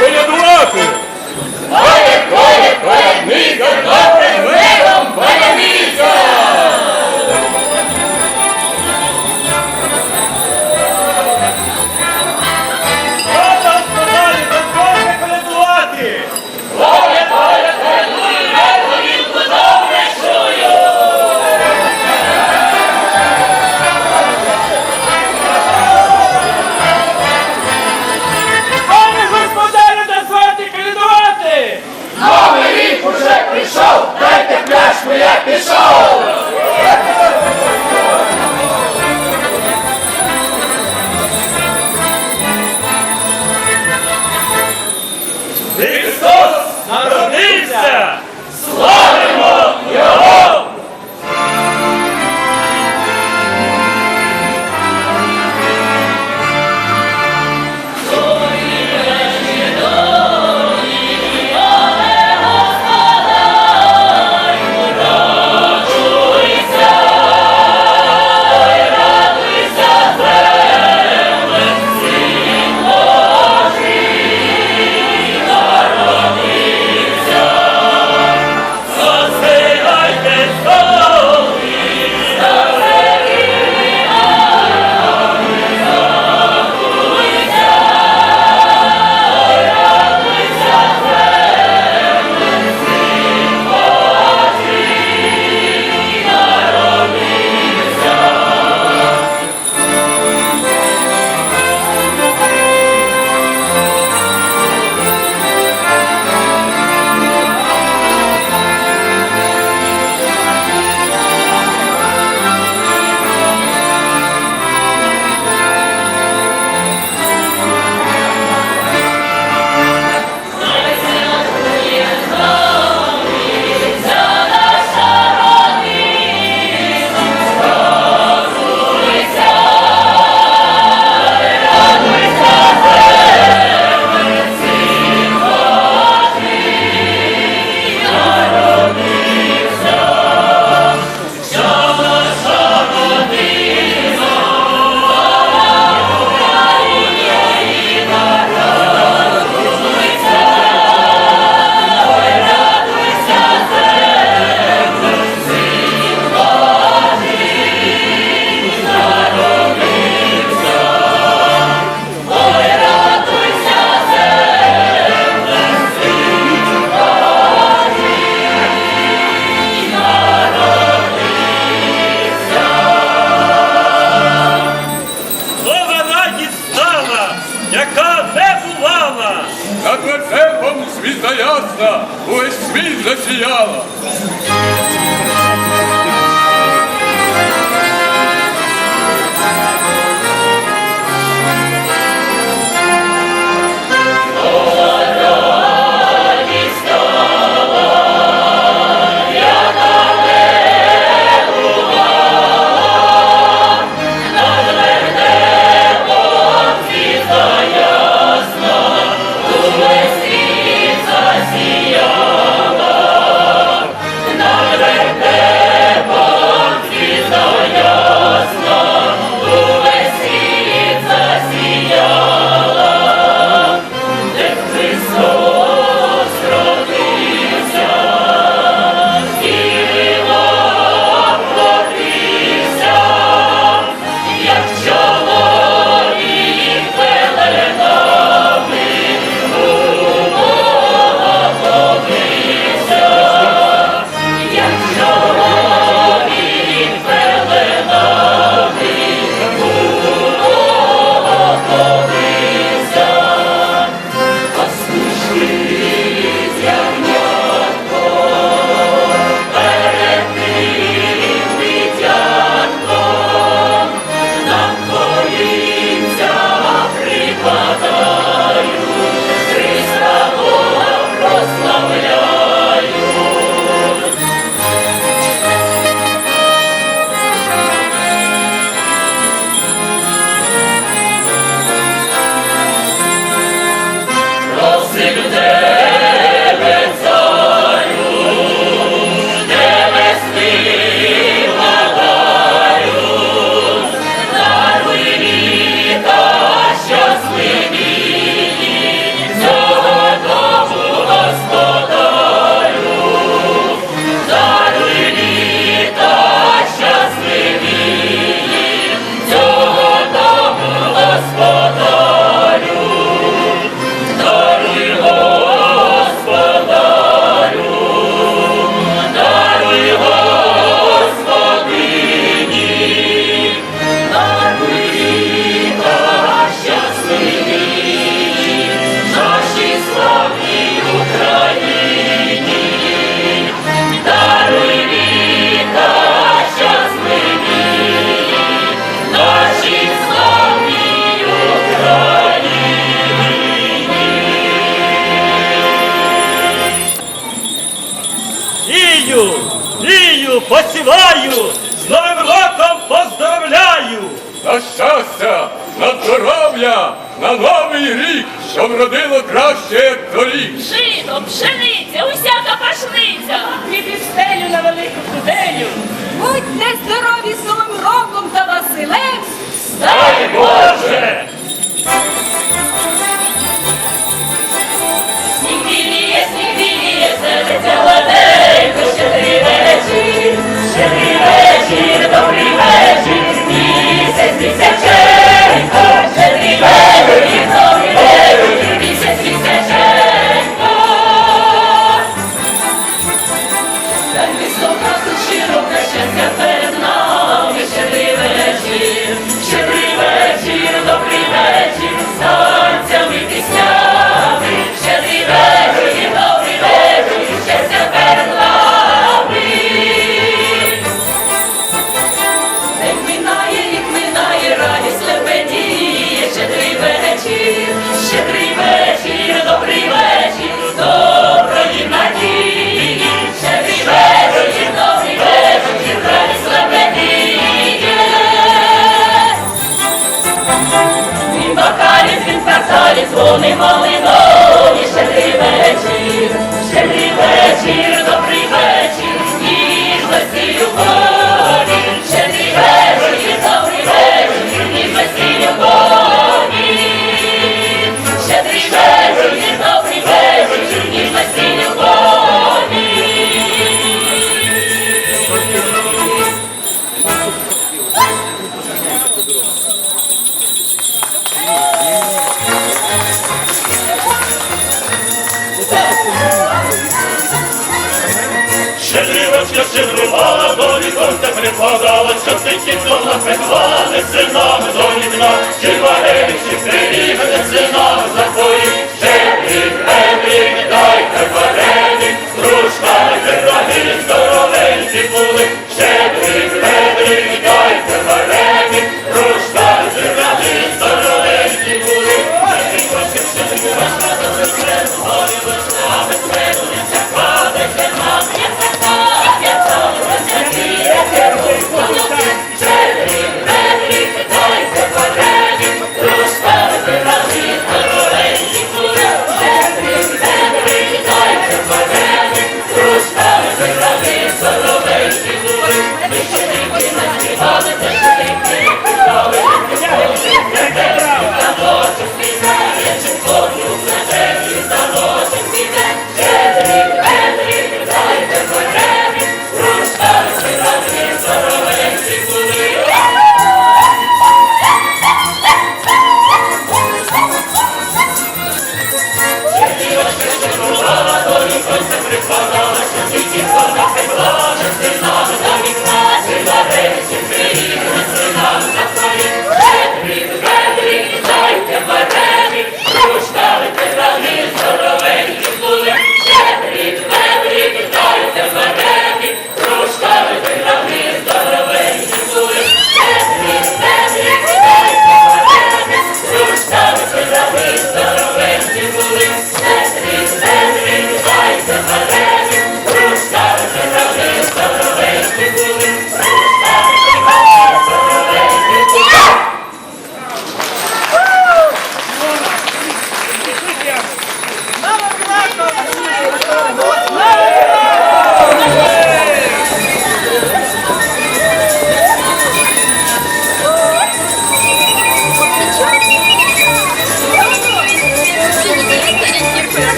колядувати! Коля, коля, колядниця, добрим Nossa! Nossa!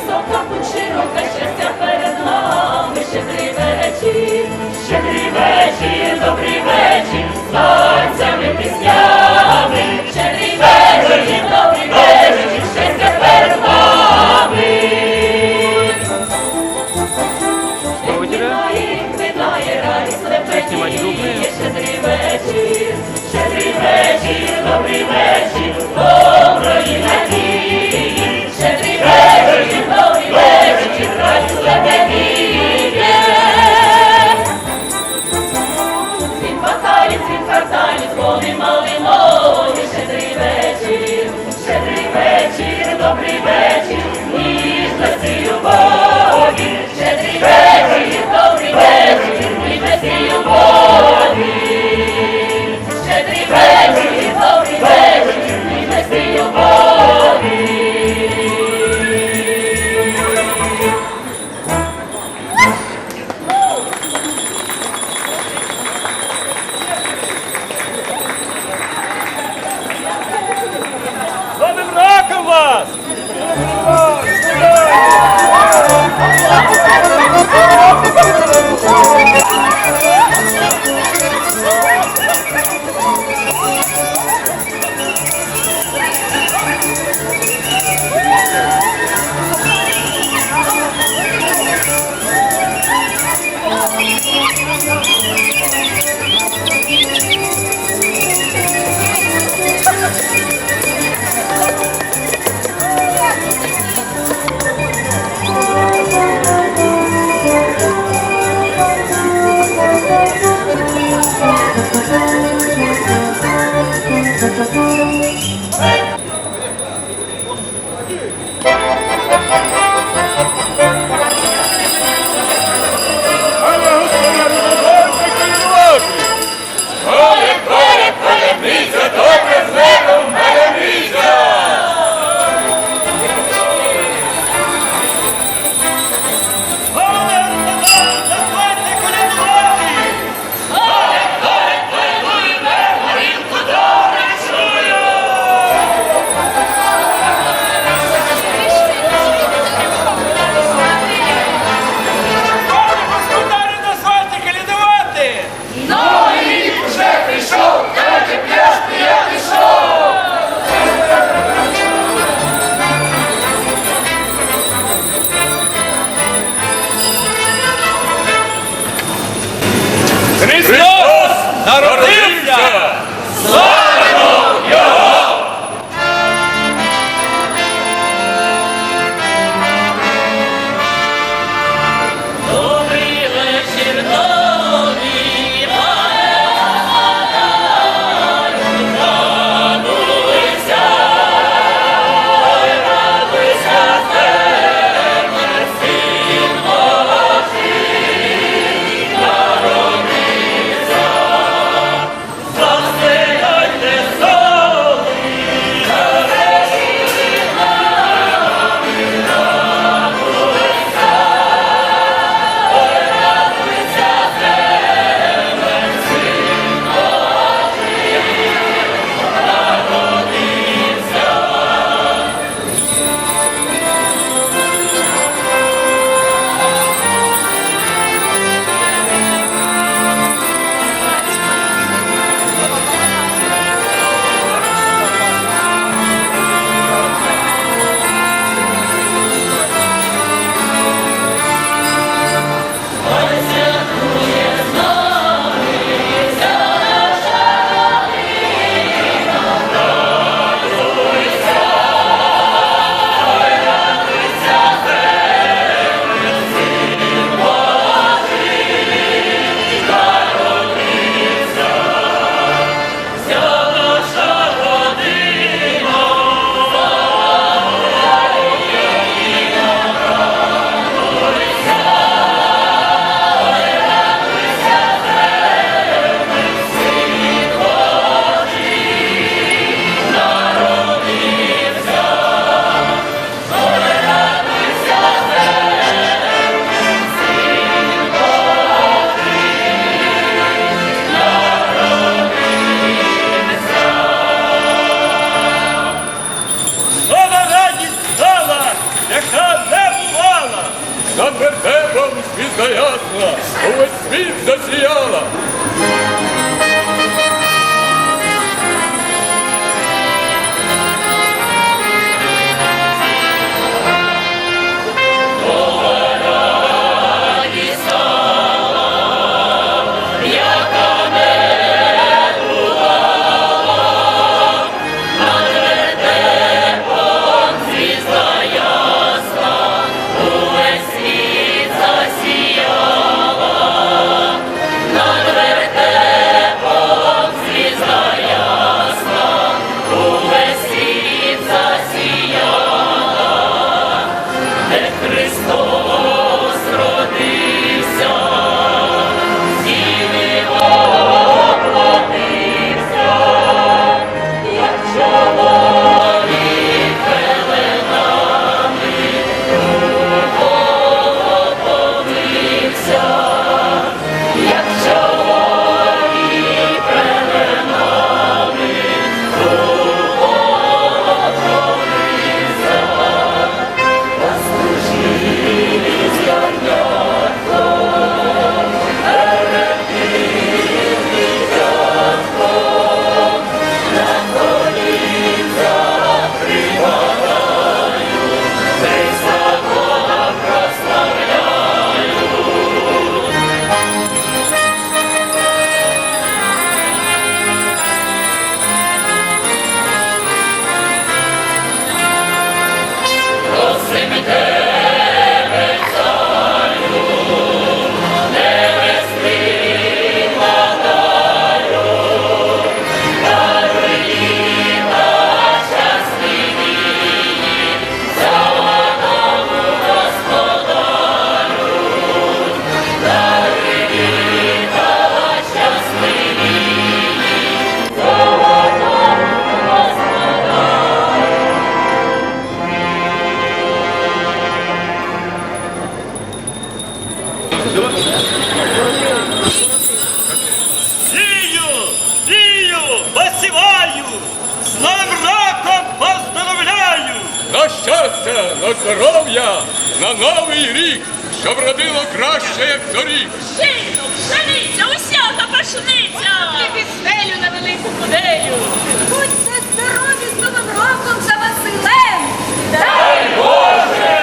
висока, будь широка, щастя перед нами, щедрий вечір, щедрий вечір, добрий. щастя, на здоров'я, на новий рік, щоб родило краще, як торік. Шину, пшениця, усяка пашниця, і пістелю на велику моделю. Будьте здорові з новим роком за Василем! Дай Боже!